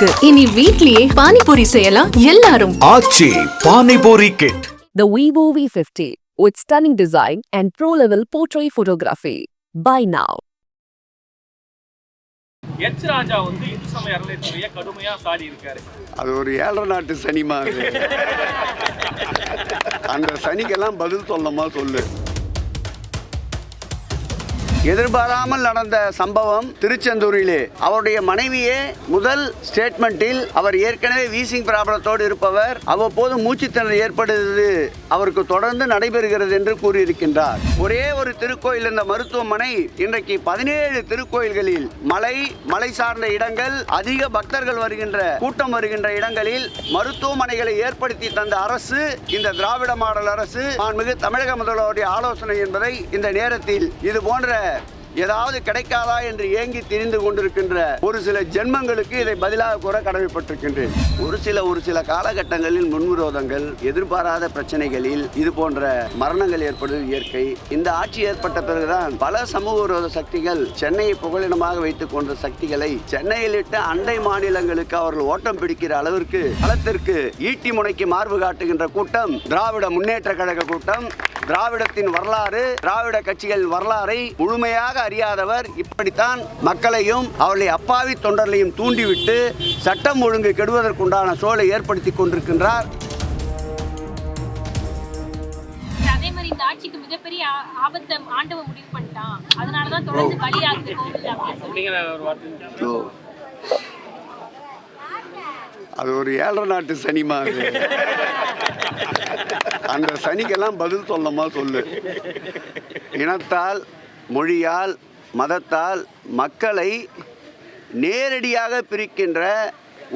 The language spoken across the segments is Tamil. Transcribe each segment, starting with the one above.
இருக்கு. இனி வீட்லயே பானிபூரி செய்யலாம். எல்லாரும். Aachi panipuri kit The Vivo V50 with stunning design and pro-level portrait photography. Buy now. H Raja வந்து இந்து சமய அறநிலையத்துறைய கடுமையா சாடி இருக்காரு. அது ஒரு ஏழரை நாட்டு சனிமா அது அந்த சனிக்கெல்லாம் பதில் சொல்லமா சொல்லு. எதிர்பாராமல் நடந்த சம்பவம் திருச்செந்தூரிலே. அவருடைய மனைவியே முதல் ஸ்டேட்மெண்ட்டில் அவர் ஏற்கனவே வீசிங் ப்ராப்ளத்தோடு இருப்பவர். அவ்வப்போது மூச்சுத்திணறல் ஏற்படுவது அவருக்கு தொடர்ந்து நடைபெறுகிறது என்று கூறியிருக்கின்றார். ஒரே ஒரு திருக்கோயில் இந்த மருத்துவமனை இன்றைக்கு பதினேழு திருக்கோயில்களில் மலை மலை சார்ந்த இடங்கள் அதிக பக்தர்கள் வருகின்ற கூட்டம் வருகின்ற இடங்களில் மருத்துவமனைகளை ஏற்படுத்தி தந்த அரசு இந்த திராவிட மாடல் அரசு மாண்புமிகு தமிழக முதல்வருடைய ஆலோசனை என்பதை இந்த நேரத்தில் இது போன்ற ஏதாவது கிடைக்காதா என்று ஏங்கி திரிந்து கொண்டிருக்கின்ற ஒரு சில ஜென்மங்களுக்கு இதை பதிலாக கூற கடமைப்பட்டிருக்கின்றேன். ஒரு சில ஒரு சில காலகட்டங்களில் முன்விரோதங்கள் எதிர்பாராத பிரச்சனைகளில் இது போன்ற மரணங்கள் ஏற்படுவது இயற்கை. இந்த ஆட்சி ஏற்பட்ட பிறகுதான் பல சமூக விரோத சக்திகள் சென்னையை புகலிடமாக வைத்துக் கொண்ட சக்திகளை சென்னையில் இட்ட அண்டை மாநிலங்களுக்கு அவர்கள் ஓட்டம் பிடிக்கிற அளவிற்கு களத்திற்கு ஈட்டி முனைக்கு மார்பு காட்டுகின்ற கூட்டம் திராவிட முன்னேற்ற கழக கூட்டம் திராவிடத்தின் வரலாறு திராவிட கட்சிகளின் வரலாறை முழுமையாக அறியாதவர் இப்படித்தான் மக்களையும் அவர்களை அப்பாவி தொண்டர்களையும் தூண்டிவிட்டு சட்டம் ஒழுங்கு கெடுவதற்குண்டான சூழலை ஏற்படுத்தி கொண்டிருக்கின்றார். அதே மாதிரி இந்த ஆட்சிக்கு மிகப்பெரிய ஆ- ஆபத்தை ஆண்டவன் முடிவு பண்ணிட்டான். அதனாலதான் தொடர்ந்து பலியாகுது கோவில் அப்படின்னு சொல்லி. அப்படிங்கிற ஒரு வார்த்தை ஸோ அது ஒரு ஏழரை நாட்டு சனிமா அது. அந்த சனிக்கெல்லாம் பதில் சொல்லமா சொல்லு. இனத்தால் மொழியால் மதத்தால் மக்களை நேரடியாக பிரிக்கின்ற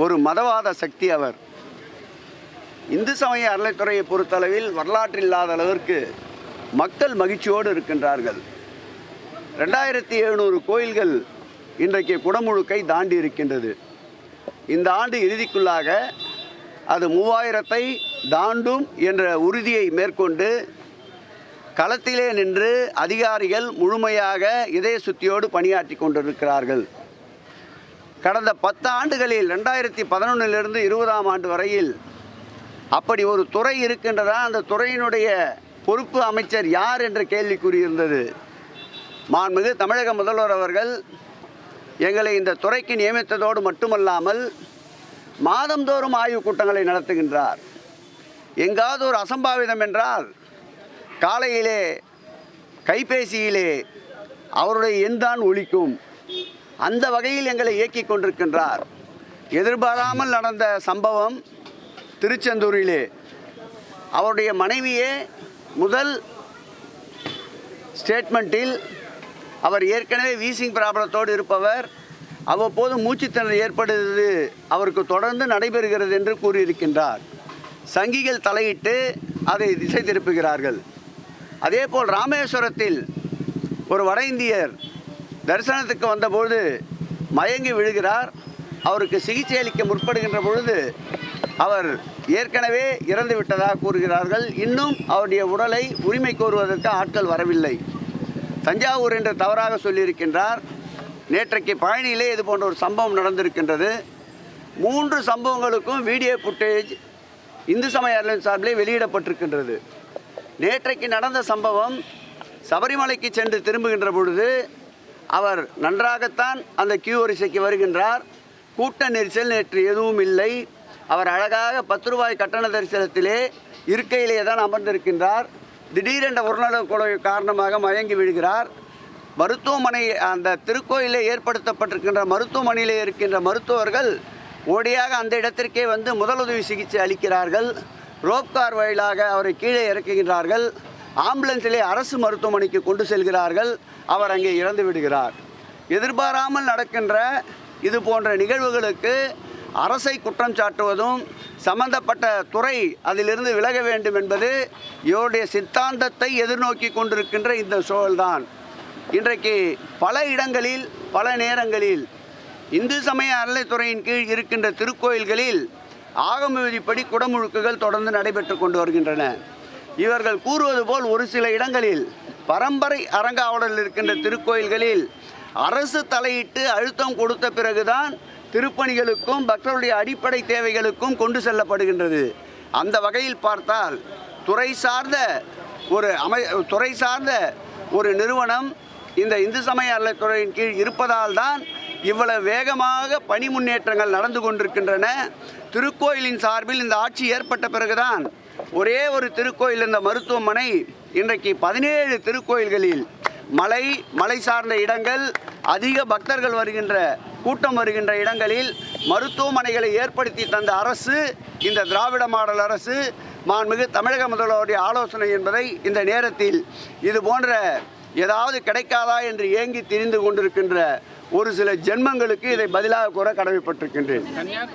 ஒரு மதவாத சக்தி அவர். இந்து சமய அறநிலைத்துறையை பொறுத்தளவில் வரலாற்று இல்லாத அளவிற்கு மக்கள் மகிழ்ச்சியோடு இருக்கின்றார்கள். ரெண்டாயிரத்தி எழுநூறு கோயில்கள் இன்றைக்கு குடமுழுக்கை தாண்டி இருக்கின்றது. இந்த ஆண்டு இறுதிக்குள்ளாக அது மூவாயிரத்தை தாண்டும் என்ற உறுதியை மேற்கொண்டு களத்திலே நின்று அதிகாரிகள் முழுமையாக இதய சுத்தியோடு பணியாற்றி கொண்டிருக்கிறார்கள். கடந்த பத்து ஆண்டுகளில் ரெண்டாயிரத்தி பதினொன்றிலிருந்து இருபதாம் ஆண்டு வரையில் அப்படி ஒரு துறை இருக்கின்றதா? அந்த துறையினுடைய பொறுப்பு அமைச்சர் யார் என்ற கேள்வி கூறியிருந்தது. மாண்புமிகு தமிழக முதல்வர் அவர்கள் எங்களை இந்த துறைக்கு நியமித்ததோடு மட்டுமல்லாமல் மாதந்தோறும் ஆய்வுக் கூட்டங்களை நடத்துகின்றார். எங்காவது ஒரு அசம்பாவிதம் என்றால் காலையிலே கைபேசியிலே அவருடைய எண்தான் ஒழிக்கும் அந்த வகையில் எங்களை இயக்கிக் கொண்டிருக்கின்றார். எதிர்பாராமல் நடந்த சம்பவம் திருச்செந்தூரிலே. அவருடைய மனைவியே முதல் ஸ்டேட்மெண்ட்டில் அவர் ஏற்கனவே வீசிங் ப்ராப்ளத்தோடு இருப்பவர். அவ்வப்போது மூச்சுத்திணறல் ஏற்படுவது அவருக்கு தொடர்ந்து நடைபெறுகிறது என்று கூறியிருக்கின்றார். சங்கிகள் தலையிட்டு அதை திசை திருப்புகிறார்கள். அதேபோல் ராமேஸ்வரத்தில் ஒரு வட இந்தியர் தரிசனத்துக்கு வந்தபொழுது மயங்கி விழுகிறார். அவருக்கு சிகிச்சை அளிக்க முற்படுகின்ற பொழுது அவர் ஏற்கனவே இறந்து விட்டதாக கூறுகிறார்கள். இன்னும் அவருடைய உடலை உரிமை கோருவதற்கு ஆட்கள் வரவில்லை. தஞ்சாவூர் என்று தவறாக சொல்லியிருக்கின்றார். நேற்றைக்கு பழனியிலே இது போன்ற ஒரு சம்பவம் நடந்திருக்கின்றது. மூன்று சம்பவங்களுக்கும் வீடியோ ஃபுட்டேஜ் இந்து சமய அறநிலையம் சார்பிலே வெளியிடப்பட்டிருக்கின்றது. நேற்றைக்கு நடந்த சம்பவம் சபரிமலைக்கு சென்று திரும்புகின்ற பொழுது அவர் நன்றாகத்தான் அந்த கியூ வரிசைக்கு வருகின்றார். கூட்ட நெரிசல் நேற்று எதுவும் இல்லை. அவர் அழகாக பத்து ரூபாய் கட்டண தரிசனத்திலே இருக்கையிலே தான் அமர்ந்திருக்கின்றார். திடீரென்ற உடல்நலக் கொலை காரணமாக மயங்கி விழுகிறார். மருத்துவமனை அந்த திருக்கோயிலே ஏற்படுத்தப்பட்டிருக்கின்ற மருத்துவமனையிலே இருக்கின்ற மருத்துவர்கள் ஓடியாக அந்த இடத்திற்கே வந்து முதலுதவி சிகிச்சை அளிக்கிறார்கள். ரோப்கார் வழியாக அவரை கீழே இறக்குகின்றார்கள். ஆம்புலன்ஸிலே அரசு மருத்துவமனைக்கு கொண்டு செல்கிறார்கள். அவர் அங்கே இறந்து விடுகிறார். எதிர்பாராமல் நடக்கின்ற இது போன்ற நிகழ்வுகளுக்கு அரசை குற்றம் சாட்டுவதும் சம்பந்தப்பட்ட துறை அதிலிருந்து விலக வேண்டும் என்பது இவருடைய சித்தாந்தத்தை எதிர்நோக்கி கொண்டிருக்கின்ற இந்த சூழல்தான். இன்றைக்கு பல இடங்களில் பல நேரங்களில் இந்து சமய அறநிலைத்துறையின் கீழ் இருக்கின்ற திருக்கோயில்களில் ஆகம விதிப்படி குடமுழுக்குகள் தொடர்ந்து நடைபெற்று கொண்டு வருகின்றன. இவர்கள் கூறுவது போல் ஒரு சில இடங்களில் பரம்பரை அறங்காவலர்கள் இருக்கின்ற திருக்கோயில்களில் அரசு தலையிட்டு அழுத்தம் கொடுத்த பிறகுதான் திருப்பணிகளுக்கும் பக்தருடைய அடிப்படை தேவைகளுக்கும் கொண்டு செல்லப்படுகின்றது. அந்த வகையில் பார்த்தால் துறை சார்ந்த ஒரு அமை துறை சார்ந்த ஒரு நிறுவனம் இந்த இந்து சமய அறத்துறையின் கீழ் இருப்பதால் தான் இவ்வளவு வேகமாக பணி முன்னேற்றங்கள் நடந்து கொண்டிருக்கின்றன. திருக்கோயிலின் சார்பில் இந்த ஆட்சி ஏற்பட்ட பிறகுதான் ஒரே ஒரு திருக்கோயில் இந்த மருத்துவமனை இன்றைக்கு பதினேழு திருக்கோயில்களில் மலை மலை சார்ந்த இடங்கள் அதிக பக்தர்கள் வருகின்ற கூட்டம் வருகின்ற இடங்களில் மருத்துவமனைகளை ஏற்படுத்தி தந்த அரசு இந்த திராவிட மாடல் அரசு மாண்புமிகு தமிழக முதல்வருடைய ஆலோசனை என்பதை இந்த நேரத்தில் இது போன்ற ஏதாவது கிடைக்காதா என்று ஏங்கி திரிந்து கொண்டிருக்கின்ற ஒரு சில ஜென்மங்களுக்கு இதை பதிலாக கூற கடமைப்பட்டிருக்கின்றேன்.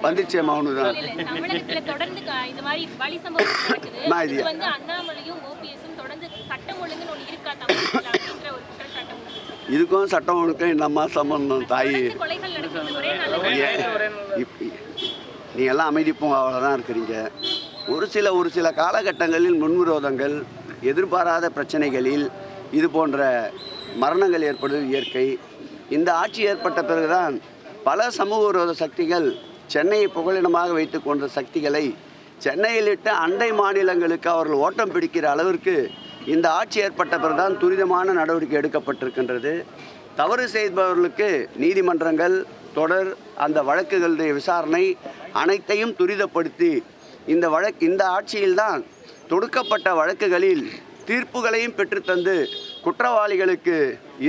வந்துச்சே மௌனுதான். இல்ல, இல்ல, தமிழகத்துல தொடர்ந்து க- இது மாதிரி பலி சம்பவம் நடக்குது. நான் இது- இது வந்து அண்ணாமலையும் ஓபிஎஸும் தொடர்ந்து சட்டம் ஒழுங்குன்னு ஒண்ணு இருக்கா தமிழகத்துல அப்படின்ற ஒரு குற்றச்சாட்டு உங்களுக்கு இருக்கு. இதுக்கும் சட்டம் ஒழுக்கம் என்னம்மா சம்பந்தம் தாயி? நீ எல்லாம் அமைதி பூங்காவில் தான் இருக்கிறீங்க. ஒரு சில ஒரு சில காலகட்டங்களில் முன்விரோதங்கள் எதிர்பாராத பிரச்சனைகளில் இது போன்ற மரணங்கள் ஏற்படுவது இயற்கை. இந்த ஆட்சி ஏற்பட்ட பிறகுதான் பல சமூக விரோத சக்திகள் சென்னையை புகலிடமாக வைத்து கொண்ட சக்திகளை சென்னையிலிட்டு அண்டை மாநிலங்களுக்கு அவர்கள் ஓட்டம் பிடிக்கிற அளவிற்கு இந்த ஆட்சி ஏற்பட்ட பிறகுதான் துரிதமான நடவடிக்கை எடுக்கப்பட்டிருக்கின்றது. தவறு செய்பவர்களுக்கு நீதிமன்றங்கள் தொடர் அந்த வழக்குகளுடைய விசாரணை அனைத்தையும் துரிதப்படுத்தி இந்த வழக் இந்த ஆட்சியில்தான் தொடுக்கப்பட்ட வழக்குகளில் தீர்ப்புகளையும் பெற்றுத்தந்து குற்றவாளிகளுக்கு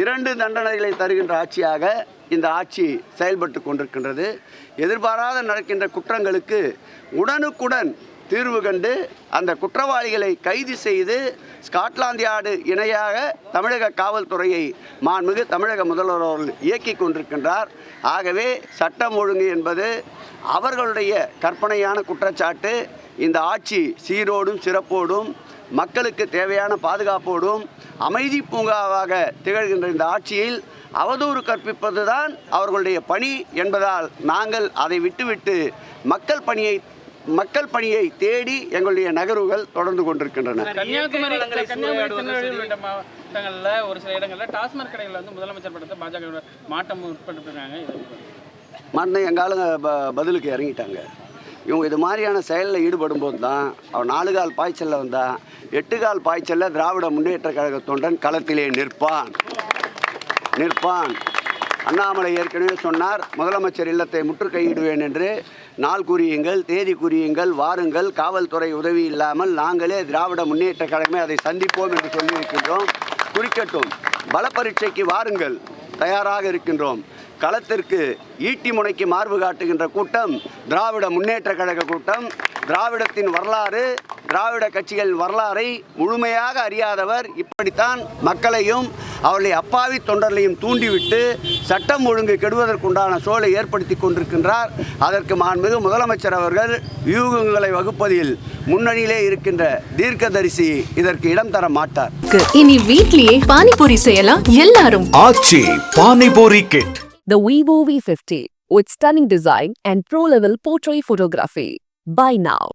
இரண்டு தண்டனைகளை தருகின்ற ஆட்சியாக இந்த ஆட்சி செயல்பட்டு கொண்டிருக்கின்றது. எதிர்பாராத நடக்கின்ற குற்றங்களுக்கு உடனுக்குடன் தீர்வு கண்டு அந்த குற்றவாளிகளை கைது செய்து ஸ்காட்லாந்து யார்டு இணையாக தமிழக காவல்துறையை மாண்புமிகு தமிழக முதல்வர் அவர்கள் இயக்கி கொண்டிருக்கின்றார். ஆகவே சட்டம் ஒழுங்கு என்பது அவர்களுடைய கற்பனையான குற்றச்சாட்டு. இந்த ஆட்சி சீரோடும் சிறப்போடும் மக்களுக்கு தேவையான பாதுகாப்போடும் அமைதி பூங்காவாக திகழ்கின்ற இந்த ஆட்சியில் அவதூறு கற்பிப்பது தான் அவர்களுடைய பணி என்பதால் நாங்கள் அதை விட்டுவிட்டு மக்கள் பணியை மக்கள் பணியை தேடி எங்களுடைய நகர்வுகள் தொடர்ந்து கொண்டிருக்கின்றன கன்னியாகுமரி மாவட்டங்கள்ல ஒரு சில இடங்கள்ல டாஸ்மாக் கடைகள் வந்து முதலமைச்சர் படத்தை பாஜக மாட்டம் உட்பட்டு இருக்காங்க இது எப்படி பாக்குறீங்க? மறுநாள் எங்கள் ஆளுங்க ப பதிலுக்கு இறங்கிட்டாங்க இவங்க இது மாதிரியான செயலில் ஈடுபடும் போது தான் அவன் நாலு கால் பாய்ச்சலில் வந்தால் எட்டு கால் பாய்ச்சலில் திராவிட முன்னேற்ற கழக தொண்டன் களத்திலே நிற்பான். நிற்பான். அண்ணாமலை ஏற்கனவே சொன்னார் முதலமைச்சர் இல்லத்தை முற்றுகையிடுவேன் என்று. நாள் குறியுங்கள் தேதி குறியுங்கள் வாருங்கள் காவல்துறை உதவி இல்லாமல் நாங்களே திராவிட முன்னேற்ற கழகமே அதை சந்திப்போம் என்று சொல்லியிருக்கின்றோம். குறிக்கட்டும். பல பரீட்சைக்கு வாருங்கள். தயாராக இருக்கின்றோம். களத்திற்கு ஈட்டி முனைக்கு மார்பு காட்டுகின்ற கூட்டம் திராவிட முன்னேற்ற கழக கூட்டம் திராவிடத்தின் வரலாறு திராவிட கட்சிகளின் வரலாறை முழுமையாக அறியாதவர் இப்படித்தான் மக்களையும் அவருடைய அப்பாவி தொண்டர்களையும் தூண்டிவிட்டு சட்டம் ஒழுங்கு கெடுவதற்குண்டான சூழலை ஏற்படுத்தி கொண்டிருக்கின்றார். அதற்கு மாண்புமிகு முதலமைச்சர் அவர்கள் வியூகங்களை வகுப்பதில் முன்னணியிலே இருக்கின்ற தீர்க்கதரிசி இதற்கு இடம் தர மாட்டார். இனி வீட்லயே பானிபூரி செய்யலாம். எல்லாரும் Aachi panipuri kit. The Vivo V50 with stunning design and pro-level portrait photography. Buy now.